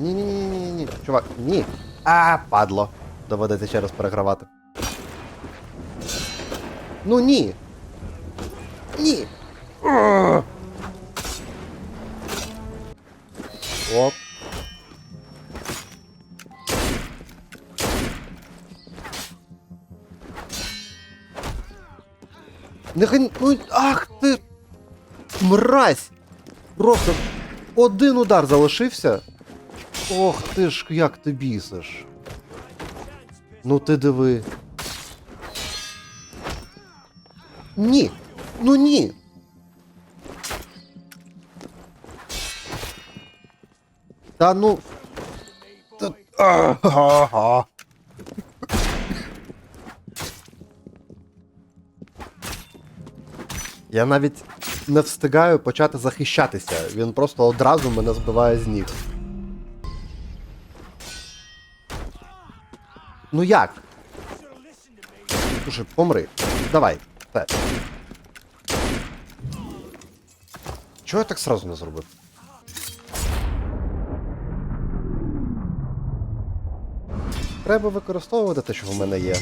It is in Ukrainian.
Ні-ні-ні-ні-ні. Чувак, ні. А, падло. Доведеться ще раз перегравати. Ну ні. Ні. Оп. Нехай. Ну, ах ти. Мразь! Просто один удар залишився. Ох ти ж, як ти бісиш. Ну ти диви. Ні. Ну ні. Та ну. Та... Ага. Я навіть не встигаю почати захищатися. Він просто одразу мене збиває з ніг. Ну як? Слушай, помри. Давай. Все. Чого я так сразу не зробив? Треба використовувати те, що в мене є.